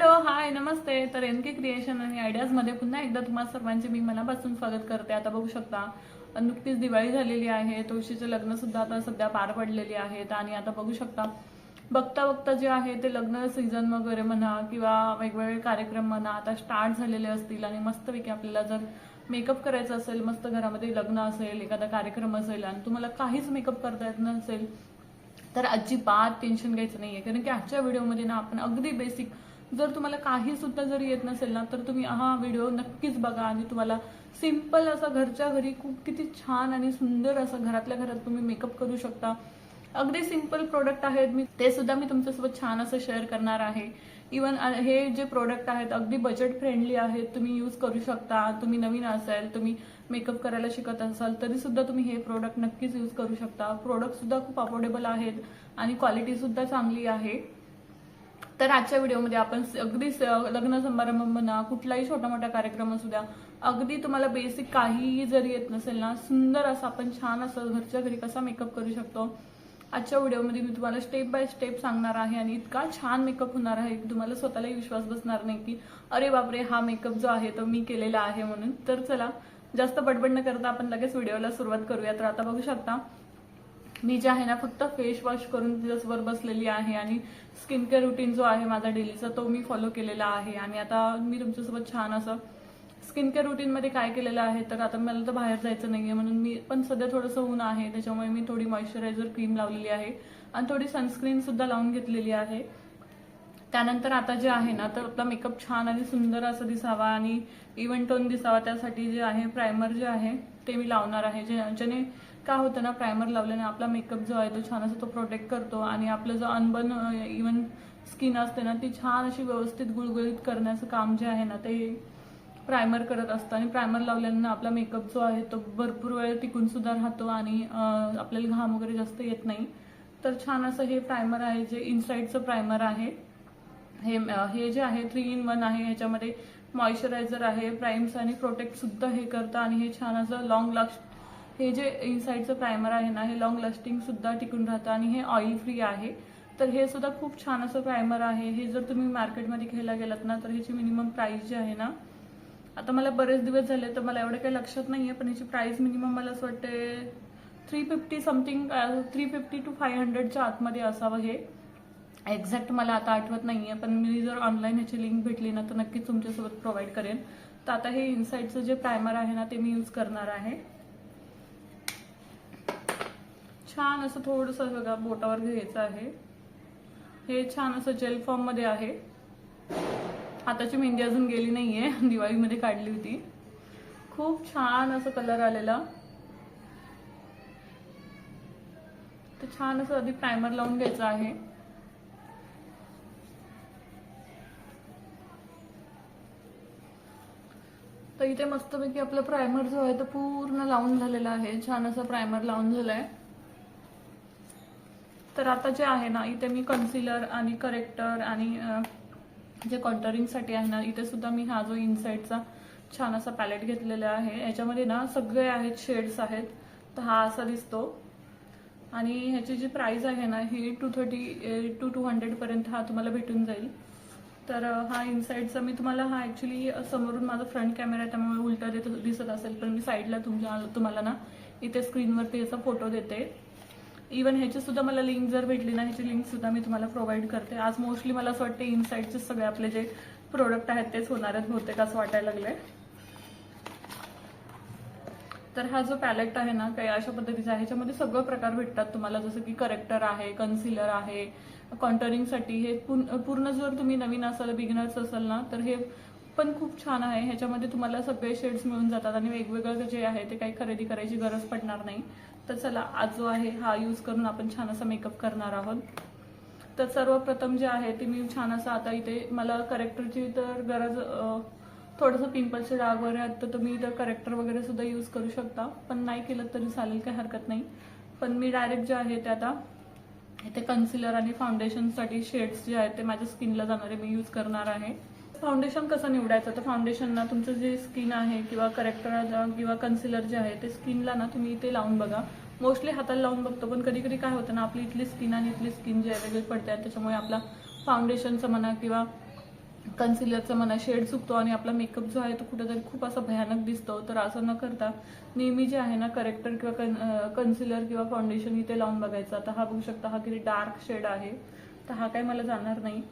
Hello hi नमस्ते. तर N K creation आणि आयडियाजमध्ये पुन्हा एकदा तुम्हा सर्वांचे मी मनापासून स्वागत करते. आता बघू शकता नुकतीच दिवाळी झालेली आहे. तुळशीचे लग्न सुद्धा आता सध्या पार पडलेली आहेत. आणि आता बघू शकता बघता बघता जे आहे ते लग्न सीझन वगैरे म्हणा किंवा वेगवेगळे कार्यक्रम म्हणा आता स्टार्ट झालेले असतील. आणि मस्तपैकी आपल्याला जर मेकअप करायचा असेल मस्त घरामध्ये लग्न असेल एखादा कार्यक्रम असेल आणि तुम्हाला काहीच मेकअप करता येत नसेल तर अजिबात टेन्शन घ्यायचं नाहीये. कारण की आजच्या व्हिडिओमध्ये ना आपण अगदी बेसिक जर तुम्हाला काही सुद्धा जरी येत नसेल ना तर तुम्ही हा व्हिडिओ नक्कीच बघा आणि तुम्हाला सिंपल असा घरच्या घरी खूप किती छान आणि सुंदर असं घरातल्या घरात तुम्ही मेकअप करू शकता. अगदी सिंपल प्रोडक्ट आहेत. मी ते सुद्धा मी तुमच्यासोबत छान असं शेअर करणार आहे. इवन हे जे प्रोडक्ट आहेत अगदी बजेट फ्रेंडली आहेत तुम्ही यूज करू शकता. तुम्ही नवीन असाल तुम्ही मेकअप करायला शिकत असाल तरी सुद्धा तुम्ही हे प्रोडक्ट नक्कीच यूज करू शकता. प्रोडक्ट सुद्धा खूप अफोर्डेबल आहेत आणि क्वालिटी सुद्धा चांगली आहे. तर आजच्या व्हिडिओमध्ये आपण अगदी स- लग्न समारंभ म्हणा कुठलाही छोटा मोठा कार्यक्रम असू द्या अगदी तुम्हाला बेसिक काहीही जरी येत नसेल ना सुंदर असं आपण छान असं घरच्या घरी कसा मेकअप करू शकतो? आजच्या व्हिडिओमध्ये मी तुम्हाला स्टेप बाय स्टेप सांगणार आहे आणि इतका छान मेकअप होणार आहे की तुम्हाला स्वतःलाही विश्वास बसणार नाही की अरे बापरे हा मेकअप जो आहे तो मी केलेला आहे म्हणून. तर चला जास्त बडबड न करता आपण लगेच व्हिडिओला सुरुवात करूया तर आता बघू शकता मी जे आहे ना फक्त फेस वॉश करून दिवसभर बसलेली आहे आणि स्किन केअर रुटीन जो आहे माझा डेलीचा तो मी फॉलो केलेला आहे. आणि आता मी तुमच्यासोबत छान असं स्किन केअर रुटीनमध्ये काय केलेलं आहे तर आता मला तर बाहेर जायचं नाहीये. म्हणून मी पण सध्या थोडंसं ऊन आहे त्याच्यामुळे मी थोडी मॉइश्चरायझर क्रीम लावलेली आहे. आणि थोडी सनस्क्रीन सुद्धा लावून घेतलेली आहे. त्यानंतर आता जे आहे ना तर आपला मेकअप छान आणि सुंदर असं दिसावा आणि इव्हन टोन दिसावा त्यासाठी जे आहे प्रायमर जे आहे ते मी लावणार आहे. जे ज्याने काय होतं ना प्रायमर लावल्याने आपला मेकअप जो आहे तो छान असा तो प्रोटेक्ट करतो आणि आपलं जो अनबन इवन स्किन असते ना ती छान अशी व्यवस्थित गुळगुळीत करण्याचं काम जे आहे ना ते प्रायमर करत असतं. आणि प्रायमर लावल्यानं आपला मेकअप जो आहे तो भरपूर वेळ टिकून सुद्धा राहतो आणि आपल्याला घाम वगैरे जास्त येत नाही. तर छान असं हे प्रायमर आहे जे इनसाईडचं प्रायमर आहे. हे हे जे आहे थ्री इन वन आहे ह्याच्यामध्ये मॉइश्चरायझर आहे प्राईम्स आणि प्रोटेक्ट सुद्धा हे करतं आणि हे छान असं लॉंग लास्ट हे जे इनसाईडचं प्रायमर आहे ना हे लॉंग लास्टिंग सुद्धा टिकून राहतं आणि हे ऑइल फ्री आहे. तर हे सुद्धा खूप छान असं प्रायमर आहे. हे जर तुम्ही मार्केटमध्ये घ्यायला गेलात ना तर ह्याची मिनिमम प्राईस जी आहे ना आता मला बरेच दिवस झाले तर मला एवढं काही लक्षात नाही आहे पण ह्याची प्राईस मिनिमम मला असं वाटते three fifty something three fifty to five हंड्रेडच्या आतमध्ये असावं हे. एक्झॅक्ट मला आता आठवत नाही आहे पण मी जर ऑनलाईन ह्याची लिंक भेटली ना तर नक्कीच तुमच्यासोबत प्रोव्हाइड करेन. तर आता हे इनसाइडचं जे प्रायमर आहे ना ते मी यूज करणार आहे. छान असं थोडंसं बघा बोटावर घ्यायचं आहे. हे छान असं जेल फॉर्ममध्ये आहे. हाताची मेहंदी अजून गेली नाहीये दिवाळीमध्ये काढली होती. खूप छान असं कलर आलेला. तर छान असं आधी प्रायमर लावून घ्यायचं आहे. तर इथे मस्तपैकी आपलं प्रायमर जो आहे तो पूर्ण लावून झालेला आहे. छान असा प्रायमर लावून झालाय. तर आता जे आहे ना इथे मी कन्सिलर आणि करेक्टर आणि जे कॉन्टरिंगसाठी आहे ना इथे सुद्धा मी हा जो इनसाईडचा छान असा पॅलेट घेतलेला आहे. याच्यामध्ये ना सगळे आहेत शेड्स आहेत. तर हा असा दिसतो. आणि ह्याची जी प्राइस आहे ना ही टू थर्टी टू टू हंड्रेडपर्यंत हा तुम्हाला भेटून जाईल. तर हा इनसाईडचा मी तुम्हाला हा ॲक्च्युली समोरून माझा फ्रंट कॅमेरा आहे त्यामुळे उलटा देत दिसत असेल पण मी साईडला तुमच्या तुम्हाला ना इथे स्क्रीनवरती याचा फोटो देते. इवन ह्याची सुद्धा मला लिंक जर भेटली ना ह्याची लिंक सुद्धा मी तुम्हाला प्रोव्हाइड करते. आज मोस्टली मला असं वाटतं इनसाईडचे सगळे आपले जे प्रोडक्ट आहेत तेच होणार आहेत बहुतेक असं वाटायला लागले तर हा जो पॅलेट आहे ना काही अशा पद्धतीचा आहे ह्याच्यामध्ये सगळं प्रकार भेटतात तुम्हाला. जसं की करेक्टर आहे कन्सिलर आहे कॉन्टरिंगसाठी. हे पूर्ण पूर्ण जर तुम्ही नवीन असाल बिगिनर्स असाल ना तर हे पण खूप छान आहे. ह्याच्यामध्ये तुम्हाला सगळे शेड्स मिळून जातात आणि वेगवेगळं जे आहे ते काही खरेदी करायची गरज पडणार नाही. तर चला आज जो आहे हा यूज करून आपण छान असा मेकअप करणार आहोत. तर सर्वप्रथम जे आहे ते मी छान असं आता इथे मला करेक्टरची तर गरज थोडंसं पिंपलचे डाग वगैरे आहेत तर तुम्ही इथं करेक्टर वगैरे सुद्धा यूज करू शकता. पण नाही केलं तरी चालेल काही हरकत नाही. पण मी डायरेक्ट जे आहे ते आता इथे कन्सिलर आणि फाउंडेशनसाठी शेड्स जे आहेत ते माझ्या स्किनला जाणारे मी यूज करणार आहे. फाउंडेशन कसं निवडायचं? तर फाउंडेशन ना तुमचं जे स्किन आहे किंवा करेक्टर किंवा कन्सिलर जे आहे ते स्किनला ना तुम्ही इथे लावून बघा. मोस्टली हाताला लावून बघतो पण कधी कधी काय होतं ना आपली इथली स्किन आणि इथली स्किन जी आहे वेगळी पडते आणि त्याच्यामुळे आपला फाउंडेशनचं म्हणा किंवा कन्सिलरचा म्हणा शेड चुकतो आणि आपला मेकअप जो आहे तो कुठेतरी खूप असा भयानक दिसतो. तर असं न करता नेहमी जे आहे ना करेक्टर किंवा कन कन्सिलर किंवा फाउंडेशन इथे लावून बघायचं. आता हा बघू शकता हा किती डार्क शेड आहे. तर हा काही मला जाणार नाही.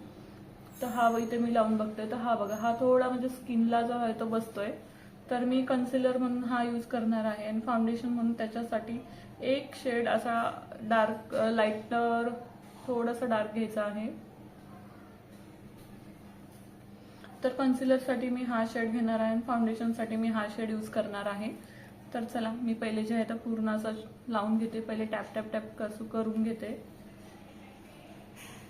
तर हा इथे मी लावून बघते. तर हा बघा हा थोडा म्हणजे स्किनला जो आहे तो बसतोय. तर मी कन्सिलर म्हणून हा यूज करणार आहे. आणि फाउंडेशन म्हणून त्याच्यासाठी एक शेड असा डार्क लाईटर थोडासा डार्क घ्यायचा आहे. तर कन्सिलरसाठी मी हा शेड घेणार आहे आणि फाउंडेशनसाठी मी हा शेड यूज करणार आहे. तर चला मी पहिले जे आहे तर पूर्ण असं लावून घेते. पहिले टॅप टॅप टॅप कसं करून घेते.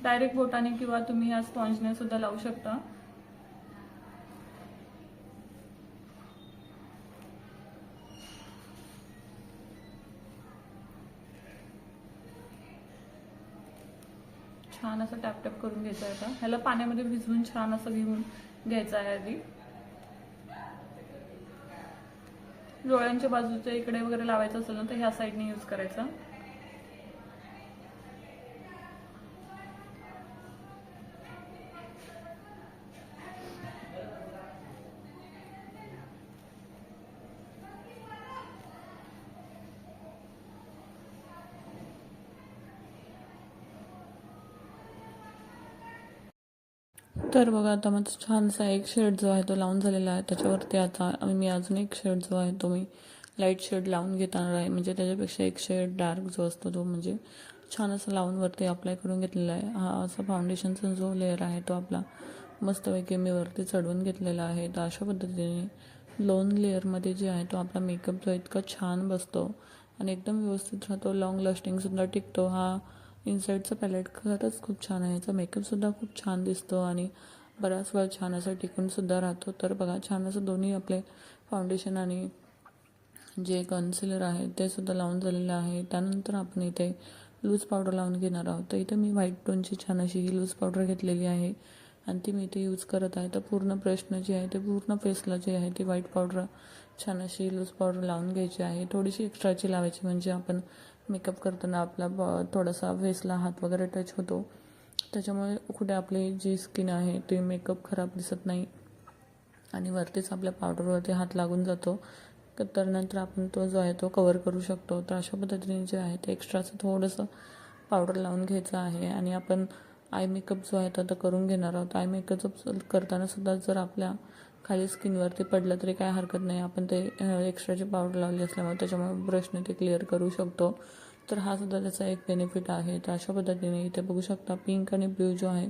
डायरेक्ट बोटाने किंवा तुम्ही या स्पॉन्जने सुद्धा लावू शकता. छान असं टॅप टॅप करून घ्यायचं आहे आता. ह्याला पाण्यामध्ये भिजवून छान असं घेऊन घ्यायचा आहे आधी. डोळ्यांच्या बाजूच्या इकडे वगैरे लावायचं असेल ना तर ह्या साईडने यूज करायचा. तर बघा आता माझा छानसा एक शेड जो आहे तो लावून झालेला आहे. त्याच्यावरती आता मी अजून एक शेड जो आहे तो मी लाइट शेड लावून घेणार आहे. म्हणजे त्याच्यापेक्षा एक शेड डार्क जो असतो तो म्हणजे छान असं लावून वरती अप्लाय करून घेतलेला आहे. हा असा फाउंडेशनचा जो लेअर आहे तो आपला मस्तपैकी मी वरती चढवून घेतलेला आहे. तर अशा पद्धतीने लोन लेअरमध्ये जे आहे तो आपला मेकअप जो इतका छान बसतो आणि एकदम व्यवस्थित राहतो. लॉंग लास्टिंगसुद्धा टिकतो. हा इनसाईडचा पॅलेट खरंच खूप छान आहे. याचा मेकअपसुद्धा खूप छान दिसतो आणि बराच वेळ छान असं टिकूनसुद्धा राहतो. तर बघा छान असं दोन्ही आपले फाउंडेशन आणि जे कन्सिलर आहे ते सुद्धा लावून झालेलं आहे. त्यानंतर आपण इथे लूज पावडर लावून घेणार आहोत. तर इथे मी व्हाईट टोनची छान अशी ही लूज पावडर घेतलेली आहे. आणि ती मी इथे यूज करत आहे. तर पूर्ण प्रश्न जे आहे ते पूर्ण फेसला जे आहे ती व्हाईट पावडर छान अशी लूज पावडर लावून घ्यायची आहे. थोडीशी एक्स्ट्राची लावायची म्हणजे आपण मेकअप करताना आपला थोडासा फेसला हात वगैरे टच होतो. त्याच्यामुळे कुठे आपली जी स्किन आहे ती मेकअप खराब दिसत नाही. आणि वरतीच आपल्या पावडरवरती हात लागून जातो. तर नंतर आपण तो जो आहे तो कवर करू शकतो. तर अशा पद्धतीने जे आहे ते एक्स्ट्राचं थोडंसं पावडर लावून घ्यायचं आहे. आणि आपण आय मेकअप जो आहे तो आता करून घेणार आहोत. आय मेकअप करताना सुद्धा जर आपल्या खाली स्किनवरती पडलं तरी काय हरकत नाही. आपण ते एक्स्ट्राची पावडर लावली असल्यामुळे त्याच्यामुळे ब्रशने ते क्लिअर करू शकतो. तर हा सुद्धा त्याचा एक बेनिफिट आहे. तर अशा पद्धतीने इथे बघू शकता पिंक आणि ब्ल्यू जो आहे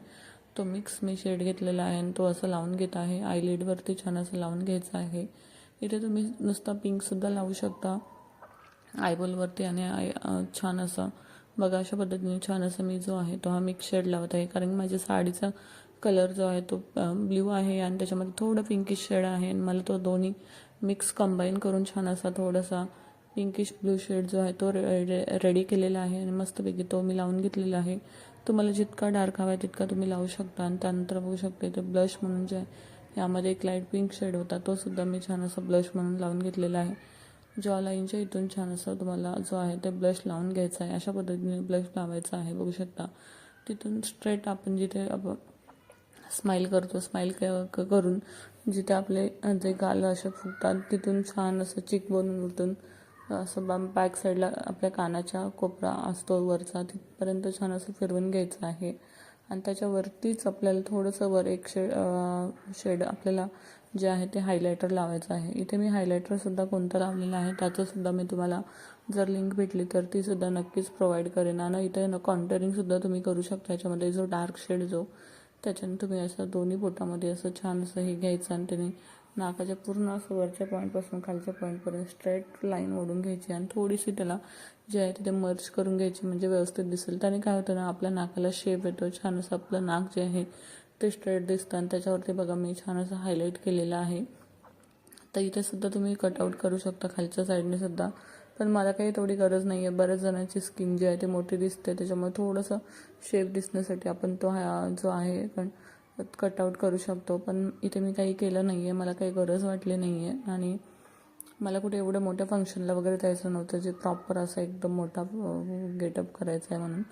तो मिक्स मी शेड घेतलेला आहे आणि तो असं लावून घेत आहे. आयलिडवरती छान असं लावून घ्यायचं आहे. इथे तुम्ही नुसता पिंकसुद्धा लावू शकता. आयबॉलवरती आणि आय छान असं. बघा अशा पद्धतीने छान असं मी जो आहे तो हा मिक्स शेड लावत आहे. कारण माझ्या साडीचा कलर जो आहे तो ब्ल्यू आहे आणि त्याच्यामध्ये थोडं पिंकिश शेड आहे आणि मला तो दोन्ही मिक्स कंबाईन करून छान असा थोडासा पिंकिश ब्लू शेड जो आहे तो रेडी केलेला आहे आणि मस्तपैकी तो मी लावून घेतलेला आहे. तुम्हाला जितका डार्क हवा आहे तितका तुम्ही लावू शकता आणि त्यानंतर बघू शकता ते ब्लश म्हणून जे आहे यामध्ये एक लाइट पिंक शेड होता तो सुद्धा मी छान असा ब्लश म्हणून लावून घेतलेला आहे. जॉ लाईनच्या इथून छान असं तुम्हाला जो आहे ते ब्लश लावून घ्यायचा आहे. अशा पद्धतीने ब्लश लावायचा आहे बघू शकता. तिथून स्ट्रेट आपण जिथे स्माईल करतो स्माईल करून जिथे आपले जे गाल असे फुगतात तिथून छान असं चिक बनून उठून असं बॅक साईडला आपल्या कानाच्या कोपरा असतो वरचा तिथपर्यंत छान असं फिरवून घ्यायचं आहे. आणि त्याच्यावरतीच आपल्याला थोडंसं वर एक शेड शेड आपल्याला जे आहे ते हायलायटर लावायचं आहे. इथे मी हायलायटरसुद्धा कोणतं लावलेलं आहे त्याचंसुद्धा मी तुम्हाला जर लिंक भेटली तर तीसुद्धा नक्कीच प्रोव्हाइड करेन. आणि इथे न कॉन्टरिंगसुद्धा तुम्ही करू शकता. याच्यामध्ये जो डार्क शेड जो त्याच्याने तुम्ही असं दोन्ही बोटामध्ये असं छान असं हे घ्यायचं आणि त्याने नाकाच्या पूर्ण असं वरच्या पॉईंटपासून खालच्या पॉईंटपर्यंत स्ट्रेट लाईन ओढून घ्यायची आणि थोडीशी त्याला जे आहे तिथे मर्च करून घ्यायची म्हणजे व्यवस्थित दिसेल. त्याने काय होतं ना आपल्या नाकाला शेप येतो छान असं आपलं नाक जे आहे ते स्ट्रेट दिसतं आणि त्याच्यावरती बघा मी छान असं हायलाईट केलेलं आहे. तर इथे सुद्धा तुम्ही कटआउट करू शकता खालच्या साईडने सुद्धा. पण मला काही तेवढी गरज नाही आहे बऱ्याच जणांची स्किन जी आहे ती मोठी दिसते त्याच्यामुळे थोडंसं शेप दिसण्यासाठी आपण तो हा जो आहे पण कटआउट करू शकतो. पण इथे मी काही केलं नाही आहे मला काही गरज वाटली नाही आहे आणि मला कुठे एवढं मोठ्या फंक्शनला वगैरे जायचं नव्हतं जे प्रॉपर असं एकदम मोठा गेटअप करायचा आहे म्हणून.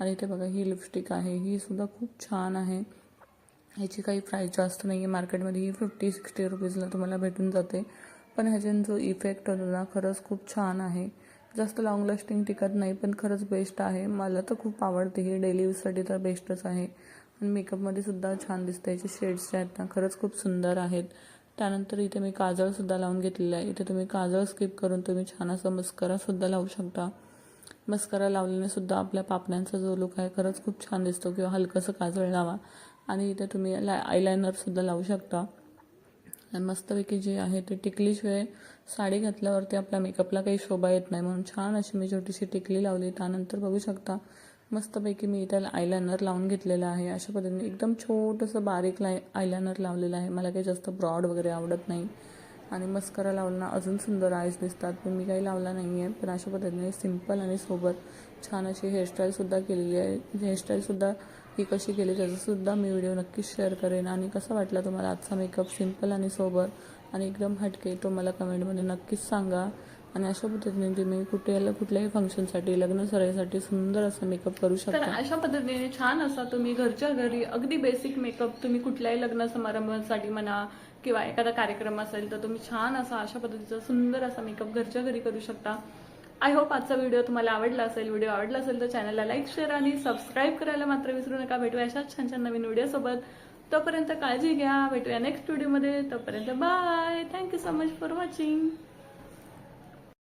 आणि इथे बघा ही लिपस्टिक आहे. ही सुद्धा खूप छान आहे. ह्याची काही प्राईस जास्त नाही आहे मार्केटमध्ये ही फिफ्टी सिक्स्टी रुपीजला तुम्हाला भेटून जाते. पण ह्याच्यानं जो इफेक्ट होतो ना खरंच खूप छान आहे. जास्त लाँग लास्टिंग टिकत नाही पण खरंच बेस्ट आहे. मला तर खूप आवडते. ही डेली यूजसाठी तर बेस्टच आहे. आणि मेकअपमध्ये सुद्धा छान दिसतं याचे शेड्स जे आहेत ना खरंच खूप सुंदर आहेत. त्यानंतर इथे मी काजळसुद्धा लावून घेतलेलं आहे. इथे तुम्ही काजळ स्किप करून तुम्ही छान असं मस्करासुद्धा लावू शकता. मस्करा लावल्याने सुद्धा आपल्या पापण्यांचा जो लुक आहे खरंच खूप छान दिसतो. किंवा हलकंसं काजळ लावा. आणि इथे तुम्ही ला आयलायनरसुद्धा लावू शकता. आणि मस्तपैकी जे आहे ते टिकलीशिवाय साडी घातल्यावरती आपल्या मेकअपला काही शोभा येत नाही. म्हणून छान अशी मी छोटीशी टिकली लावली. त्यानंतर बघू शकता मस्तपैकी मी इथे आयलायनर लावून घेतलेलं आहे. अशा पद्धतीने एकदम छोटंसं बारीक लाय आयलायनर लावलेलं आहे. मला काही जास्त ब्रॉड वगैरे आवडत नाही. आणि मस्करा लावला अजून सुंदर आयस दिसतात. पण मी काही लावला नाही आहे पण अशा पद्धतीने सिंपल आणि सोबत छान अशी हेअरस्टाईलसुद्धा केलेली आहे. हेअरस्टाईलसुद्धा ही कशी केली त्याचासुद्धा मी व्हिडिओ नक्कीच शेअर करेन. आणि कसा वाटला तुम्हाला आजचा मेकअप सिंपल आणि सोबत आणि एकदम हटके तो मला कमेंटमध्ये नक्कीच सांगा. आणि अशा पद्धतीने तुम्ही कुठे कुठल्याही फंक्शनसाठी लग्न सराईसाठी सुंदर असं मेकअप करू शकता. तर अशा पद्धतीने छान असा तुम्ही घरच्या घरी अगदी बेसिक मेकअप तुम्ही कुठल्याही लग्न समारंभासाठी म्हणा किंवा एखादा कार्यक्रम असेल तर तुम्ही छान असा अशा पद्धतीचा सुंदर असा मेकअप घरच्या घरी करू शकता. आय होप आजचा व्हिडिओ तुम्हाला आवडला असेल व्हिडिओ आवडला असेल तर चॅनलला लाईक शेअर आणि सबस्क्राईब करायला मात्र विसरू नका. भेटूया अशाच छान छान नवीन व्हिडिओसोबत तोपर्यंत काळजी घ्या. भेटूया नेक्स्ट व्हिडिओमध्ये तोपर्यंत bye thank you so much for watching